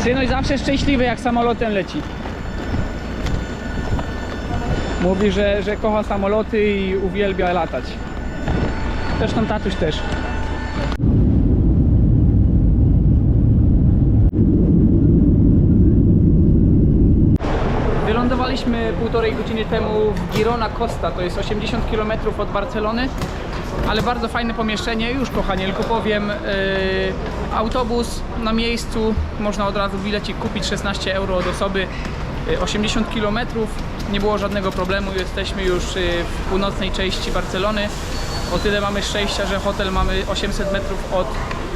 Synuś zawsze szczęśliwy jak samolotem leci. Mówi, że, że kocha samoloty i uwielbia latać. Zresztą tatuś też. Wylądowaliśmy półtorej godziny temu w Girona Costa, to jest 80 km od Barcelony, ale bardzo fajne pomieszczenie, już kochanielku powiem, yy, autobus na miejscu, można od razu bilecik kupić 16 euro od osoby, yy, 80 km, nie było żadnego problemu, jesteśmy już yy, w północnej części Barcelony, o tyle mamy szczęścia, że hotel mamy 800 metrów od,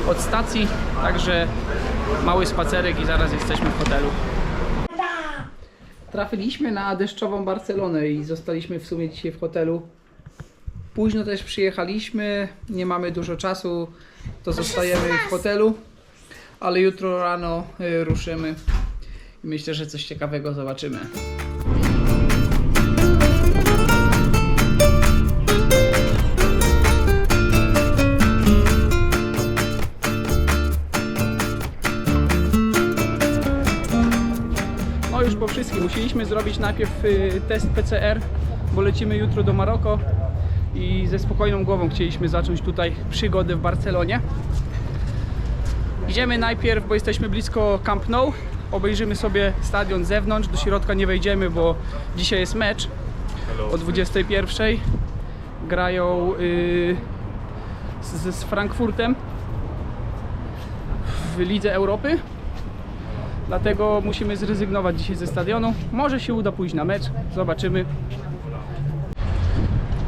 od stacji, także mały spacerek i zaraz jesteśmy w hotelu. Trafiliśmy na deszczową Barcelonę i zostaliśmy w sumie dzisiaj w hotelu. Późno też przyjechaliśmy, nie mamy dużo czasu, to zostajemy w hotelu, ale jutro rano y, ruszymy i myślę, że coś ciekawego zobaczymy. No już po wszystkim. Musieliśmy zrobić najpierw y, test PCR, bo lecimy jutro do Maroko i ze spokojną głową chcieliśmy zacząć tutaj przygodę w Barcelonie. Idziemy najpierw, bo jesteśmy blisko Camp Nou. Obejrzymy sobie stadion z zewnątrz. Do środka nie wejdziemy, bo dzisiaj jest mecz o 21. Grają y, z, z Frankfurtem w Lidze Europy. Dlatego musimy zrezygnować dzisiaj ze stadionu. Może się uda pójść na mecz, zobaczymy.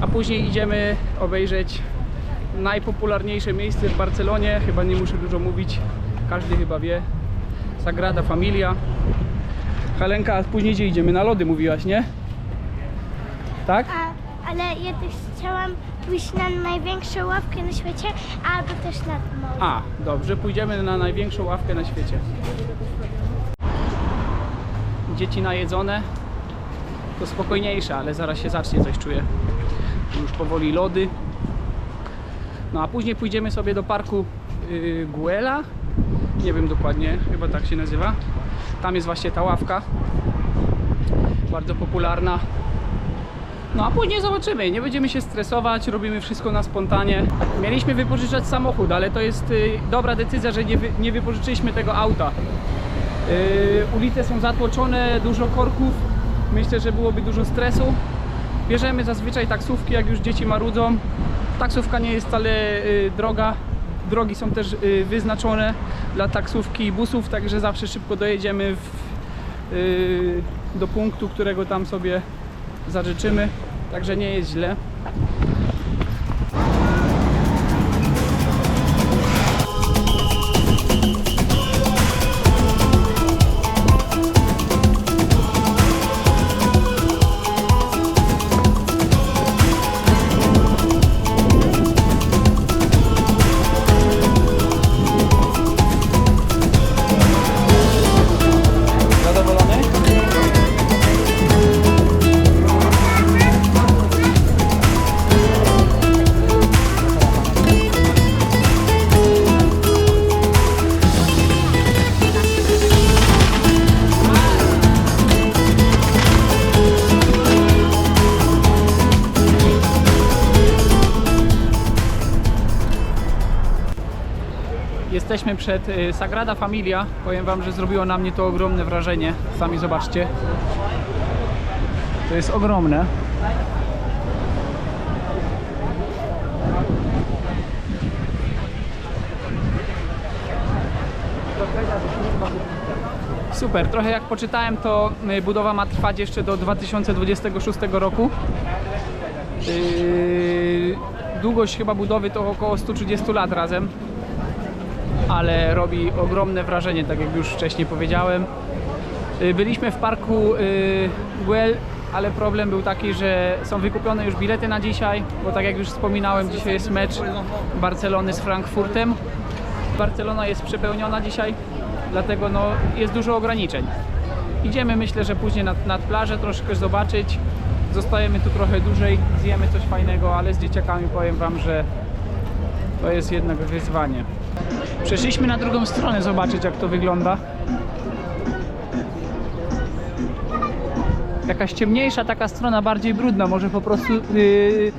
A później idziemy obejrzeć najpopularniejsze miejsce w Barcelonie. Chyba nie muszę dużo mówić, każdy chyba wie. Sagrada Familia. Helenka, a później gdzie idziemy? Na lody mówiłaś, nie? Tak? A, ale ja też chciałam pójść na największą ławkę na świecie, albo też nad morze. A, dobrze, pójdziemy na największą ławkę na świecie. Dzieci najedzone, to spokojniejsze, ale zaraz się zacznie coś czuję. Już powoli lody. No a później pójdziemy sobie do parku yy, Guela. Nie wiem dokładnie, chyba tak się nazywa. Tam jest właśnie ta ławka. Bardzo popularna. No a później zobaczymy, nie będziemy się stresować, robimy wszystko na spontanie. Mieliśmy wypożyczać samochód, ale to jest y, dobra decyzja, że nie, wy, nie wypożyczyliśmy tego auta. Y, ulice są zatłoczone, dużo korków, myślę, że byłoby dużo stresu. Bierzemy zazwyczaj taksówki, jak już dzieci marudzą. Taksówka nie jest wcale y, droga. Drogi są też y, wyznaczone dla taksówki i busów, także zawsze szybko dojedziemy w, y, do punktu, którego tam sobie zażyczymy. Także nie jest źle. Jesteśmy przed y, Sagrada Familia. Powiem Wam, że zrobiło na mnie to ogromne wrażenie. Sami zobaczcie. To jest ogromne. Super, trochę jak poczytałem, to y, budowa ma trwać jeszcze do 2026 roku. Yy, długość chyba budowy to około 130 lat razem ale robi ogromne wrażenie, tak jak już wcześniej powiedziałem. Y, Byliśmy w parku y, Güell, ale problem był taki, że są wykupione już bilety na dzisiaj, bo tak jak już wspominałem, dzisiaj jest mecz Barcelony z Frankfurtem. Barcelona jest przepełniona dzisiaj, dlatego no, jest dużo ograniczeń. Idziemy myślę, że później nad, nad plażę troszkę zobaczyć. Zostajemy tu trochę dłużej, zjemy coś fajnego, ale z dzieciakami powiem Wam, że to jest jednak wyzwanie. Przeszliśmy na drugą stronę zobaczyć jak to wygląda. Jakaś ciemniejsza taka strona, bardziej brudna, może po prostu yy,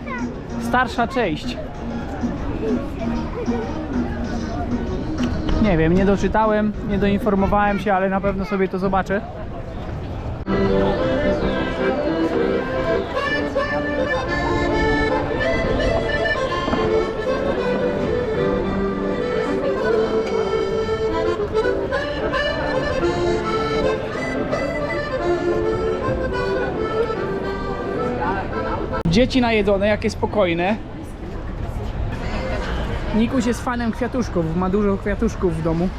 starsza część. Nie wiem, nie doczytałem, nie doinformowałem się, ale na pewno sobie to zobaczę. Dzieci najedzone, jakie spokojne. Nikuś jest fanem kwiatuszków, ma dużo kwiatuszków w domu.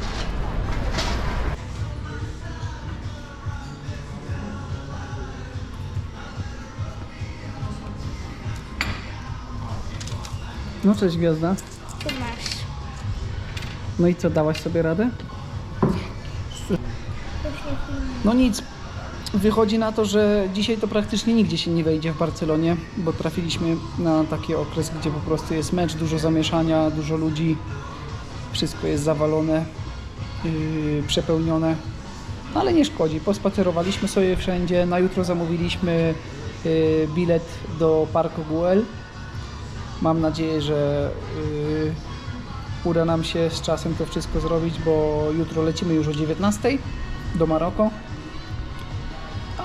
No cześć Gwiazda. Tu masz. No i co, dałaś sobie radę? No nic. Wychodzi na to, że dzisiaj to praktycznie nigdzie się nie wejdzie w Barcelonie, bo trafiliśmy na taki okres, gdzie po prostu jest mecz, dużo zamieszania, dużo ludzi, wszystko jest zawalone, yy, przepełnione, No, ale nie szkodzi. Pospacerowaliśmy sobie wszędzie. Na jutro zamówiliśmy yy, bilet do Parku Güell. Mam nadzieję, że yy, uda nam się z czasem to wszystko zrobić, bo jutro lecimy już o 19 do Maroko.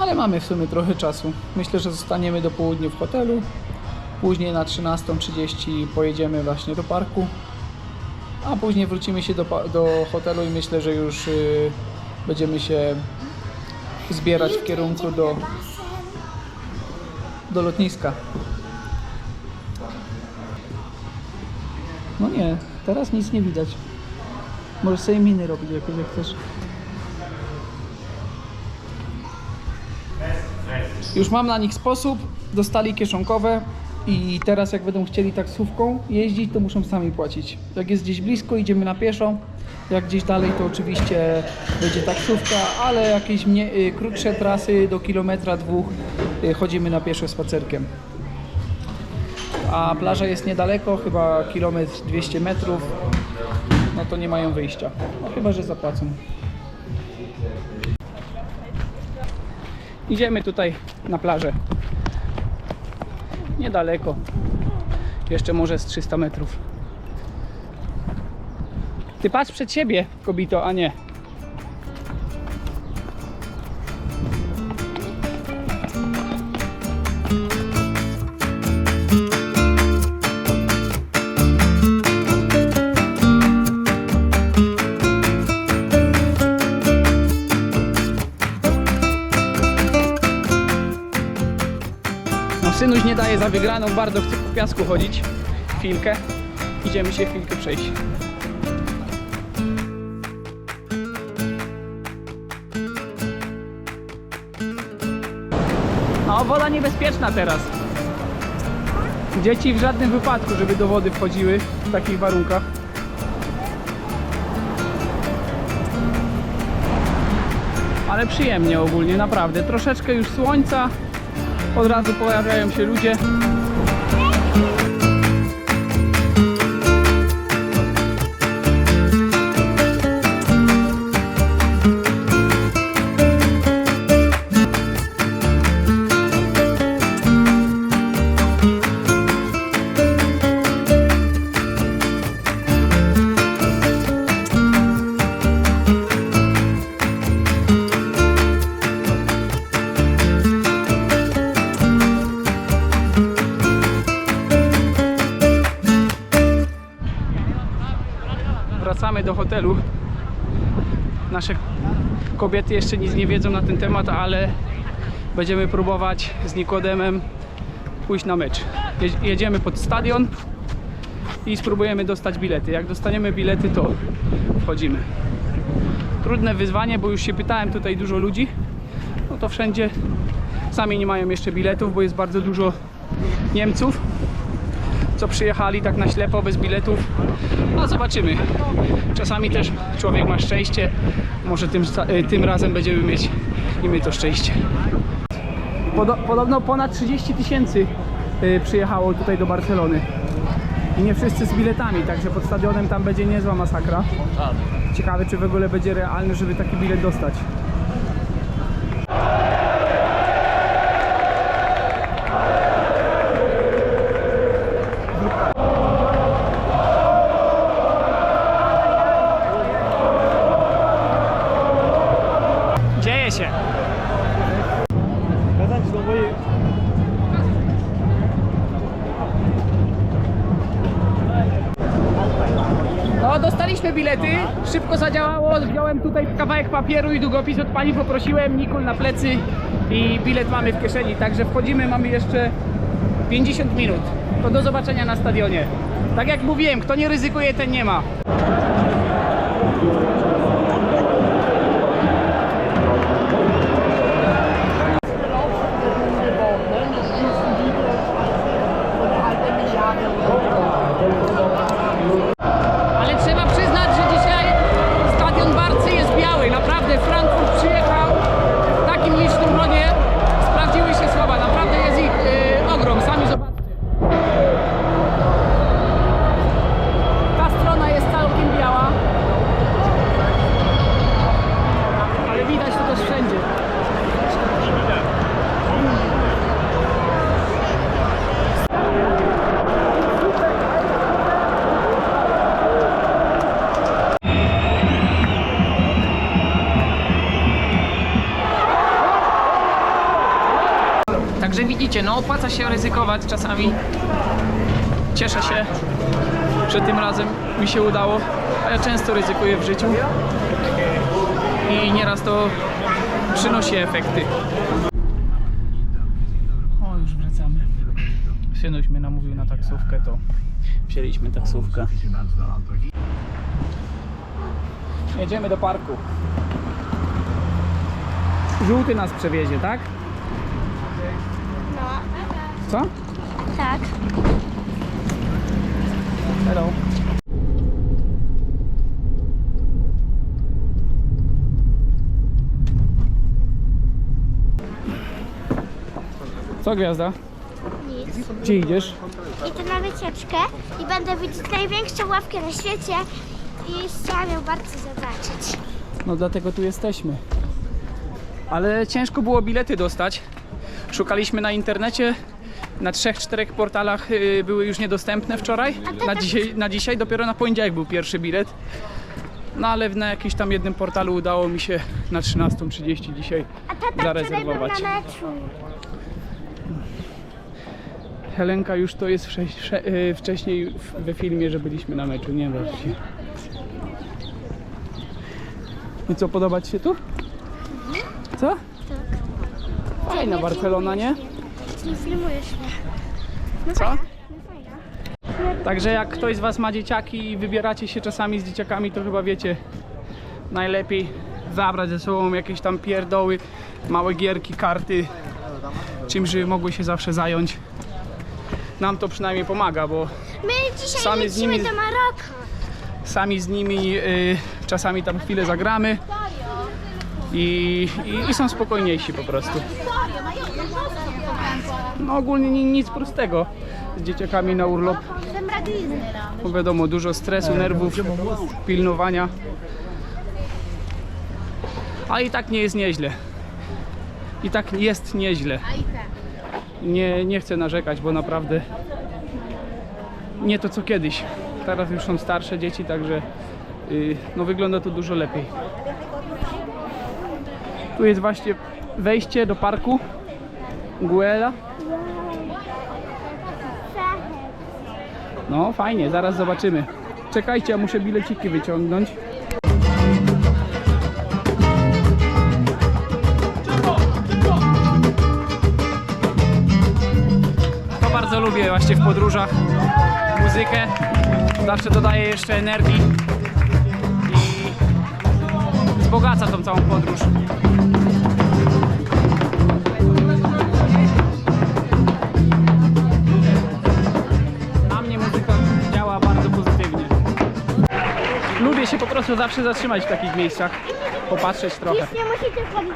Ale mamy w sumie trochę czasu. Myślę, że zostaniemy do południa w hotelu. Później na 13.30 pojedziemy właśnie do parku. A później wrócimy się do, do hotelu i myślę, że już y, będziemy się zbierać w kierunku do, do lotniska. No nie, teraz nic nie widać. Możesz sobie miny robić jak chcesz. Już mam na nich sposób, dostali kieszonkowe i teraz jak będą chcieli taksówką jeździć, to muszą sami płacić. Jak jest gdzieś blisko, idziemy na pieszo. Jak gdzieś dalej, to oczywiście będzie taksówka, ale jakieś y, krótsze trasy do kilometra, dwóch y, chodzimy na pieszo spacerkiem. A plaża jest niedaleko, chyba kilometr 200 metrów. No to nie mają wyjścia. No chyba, że zapłacą. Idziemy tutaj na plażę. Niedaleko. Jeszcze może z 300 metrów. Ty patrz przed siebie, kobito, a nie. Wygraną, bardzo chce po piasku chodzić. Chwilkę. Idziemy się chwilkę przejść. No, woda niebezpieczna teraz. Dzieci w żadnym wypadku, żeby do wody wchodziły w takich warunkach. Ale przyjemnie ogólnie, naprawdę. Troszeczkę już słońca, od razu pojawiają się ludzie. Do hotelu. Nasze kobiety jeszcze nic nie wiedzą na ten temat, ale będziemy próbować z Nikodemem pójść na mecz. Je- Jedziemy pod stadion i spróbujemy dostać bilety. Jak dostaniemy bilety, to wchodzimy. Trudne wyzwanie, bo już się pytałem tutaj dużo ludzi. No to wszędzie sami nie mają jeszcze biletów, bo jest bardzo dużo Niemców, co przyjechali tak na ślepo, bez biletów. No zobaczymy. Czasami też człowiek ma szczęście. Może tym, y, tym razem będziemy mieć i my to szczęście. Podo- podobno ponad 30 tysięcy y, przyjechało tutaj do Barcelony. I nie wszyscy z biletami, także pod stadionem tam będzie niezła masakra. Ciekawe, czy w ogóle będzie realne, żeby taki bilet dostać. Bilety, szybko zadziałało, wziąłem tutaj kawałek papieru i długopis od pani poprosiłem, Nikul na plecy i bilet mamy w kieszeni, także wchodzimy, mamy jeszcze 50 minut. To do zobaczenia na stadionie. Tak jak mówiłem, kto nie ryzykuje, ten nie ma. Opłaca się ryzykować czasami. Cieszę się, że tym razem mi się udało, a ja często ryzykuję w życiu i nieraz to przynosi efekty. O, już wracamy. Synuś mnie namówił na taksówkę, to wzięliśmy taksówkę. Jedziemy do parku. Żółty nas przewiezie, tak? No, Co? tak. Hello. Co gwiazda? Nic. Gdzie idziesz? Idę na wycieczkę i będę widzieć największą ławkę na świecie i chciałam ją bardzo zobaczyć. No dlatego tu jesteśmy. Ale ciężko było bilety dostać. Szukaliśmy na internecie. Na trzech, czterech portalach y, były już niedostępne wczoraj. Na dzisiaj, na dzisiaj dopiero na poniedziałek był pierwszy bilet. No ale na jakimś tam jednym portalu udało mi się na 13.30 dzisiaj A tata wczoraj był zarezerwować. meczu. Helenka już to jest wsze, wsze, y, wcześniej w- we filmie, że byliśmy na meczu, nie martw się. I co, podoba Ci się tu? Co? Fajna Barcelona, nie? Nie filmujesz mnie. No Co? no. Także jak ktoś z Was ma dzieciaki i wybieracie się czasami z dzieciakami, to chyba wiecie, najlepiej zabrać ze sobą jakieś tam pierdoły, małe gierki, karty, czymś, żeby mogły się zawsze zająć. Nam to przynajmniej pomaga, bo My dzisiaj Sami z nimi- do Maroka. sami z nimi y, czasami tam chwilę zagramy i, i, i są spokojniejsi po prostu. No ogólnie ni- nic prostego z dzieciakami na urlop, bo wiadomo, dużo stresu, nerwów, pilnowania. A i tak nie jest nieźle. I tak jest nieźle. Nie, nie chcę narzekać, bo naprawdę nie to co kiedyś. Teraz już są starsze dzieci, także yy, no wygląda to dużo lepiej. Tu jest właśnie wejście do parku Guela. No fajnie, zaraz zobaczymy. Czekajcie, ja muszę bileciki wyciągnąć. To bardzo lubię właśnie w podróżach muzykę. Zawsze dodaje jeszcze energii wzbogaca tą całą podróż. Na mnie muzyka działa bardzo pozytywnie. Lubię się po prostu zawsze zatrzymać w takich miejscach, popatrzeć trochę. Nic nie musicie chodzić.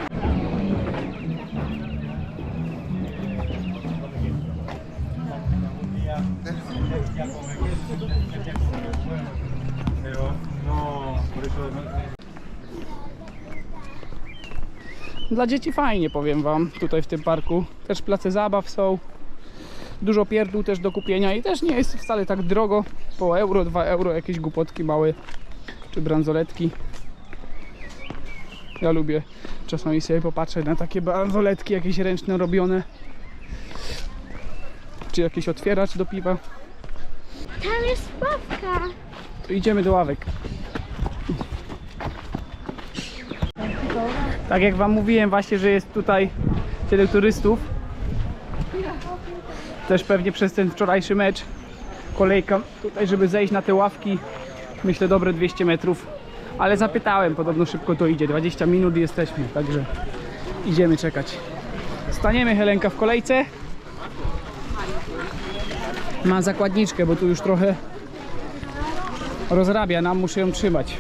No, por eso Dla dzieci fajnie, powiem Wam, tutaj w tym parku. Też place zabaw są. Dużo pierdół też do kupienia i też nie jest wcale tak drogo. Po euro, 2 euro, jakieś głupotki małe czy bransoletki. Ja lubię czasami sobie popatrzeć na takie bransoletki jakieś ręczne robione. Czy jakiś otwieracz do piwa. Tam jest ławka. To idziemy do ławek. Tak jak Wam mówiłem właśnie, że jest tutaj tyle turystów. Też pewnie przez ten wczorajszy mecz. Kolejka tutaj, żeby zejść na te ławki. Myślę dobre 200 metrów. Ale zapytałem, podobno szybko to idzie. 20 minut i jesteśmy, także idziemy czekać. Staniemy Helenka w kolejce. Ma zakładniczkę, bo tu już trochę rozrabia nam, muszę ją trzymać.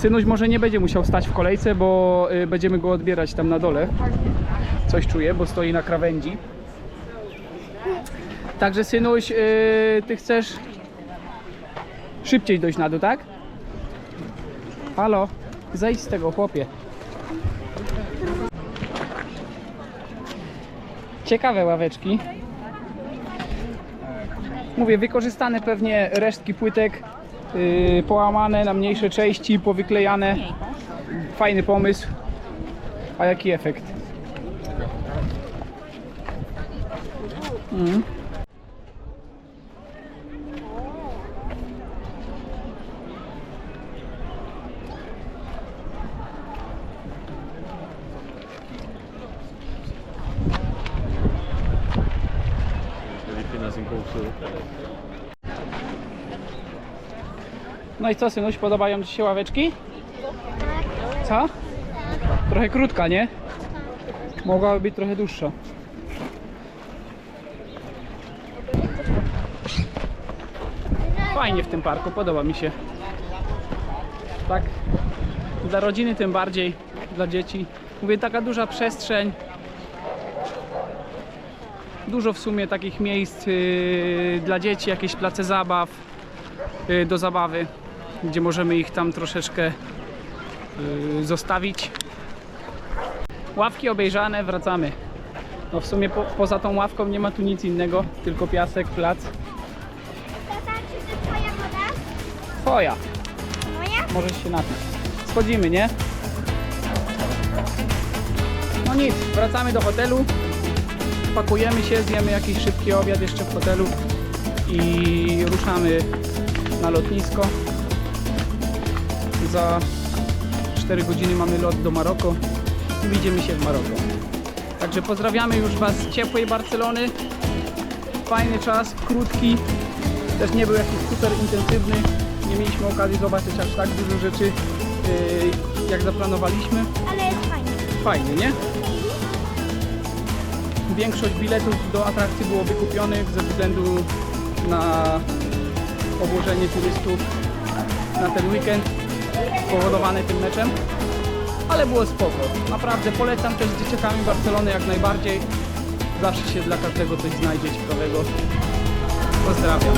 Synuś może nie będzie musiał stać w kolejce, bo y, będziemy go odbierać tam na dole. Coś czuję, bo stoi na krawędzi. Także synuś, y, ty chcesz szybciej dojść na dół, tak? Halo, zejdź z tego chłopie. Ciekawe ławeczki. Mówię, wykorzystane pewnie resztki płytek, połamane na mniejsze części, powyklejane. Fajny pomysł. A jaki efekt? Mm. No i co, synuś, podobają Ci się ławeczki? Co? Trochę krótka, nie? Mogłaby być trochę dłuższa. Fajnie w tym parku, podoba mi się. Tak, dla rodziny tym bardziej, dla dzieci. Mówię, taka duża przestrzeń. Dużo w sumie takich miejsc yy, dla dzieci, jakieś place zabaw yy, do zabawy, gdzie możemy ich tam troszeczkę yy, zostawić. Ławki obejrzane, wracamy. No w sumie po, poza tą ławką nie ma tu nic innego, tylko piasek, plac. Tata, czy to twoja woda? Twoja, Moja? możesz się napić. Schodzimy, nie? No nic, wracamy do hotelu. Pakujemy się, zjemy jakiś szybki obiad jeszcze w hotelu i ruszamy na lotnisko. Za 4 godziny mamy lot do Maroko i widzimy się w Maroko. Także pozdrawiamy już Was z ciepłej Barcelony. Fajny czas, krótki, też nie był jakiś super intensywny. Nie mieliśmy okazji zobaczyć aż tak dużo rzeczy, yy, jak zaplanowaliśmy. Ale jest fajnie. Fajnie, nie? Większość biletów do atrakcji było wykupionych ze względu na obłożenie turystów na ten weekend spowodowane tym meczem. Ale było spoko. Naprawdę polecam też z dzieciakami Barcelony jak najbardziej. Zawsze się dla każdego coś znajdzie ciekawego. Pozdrawiam.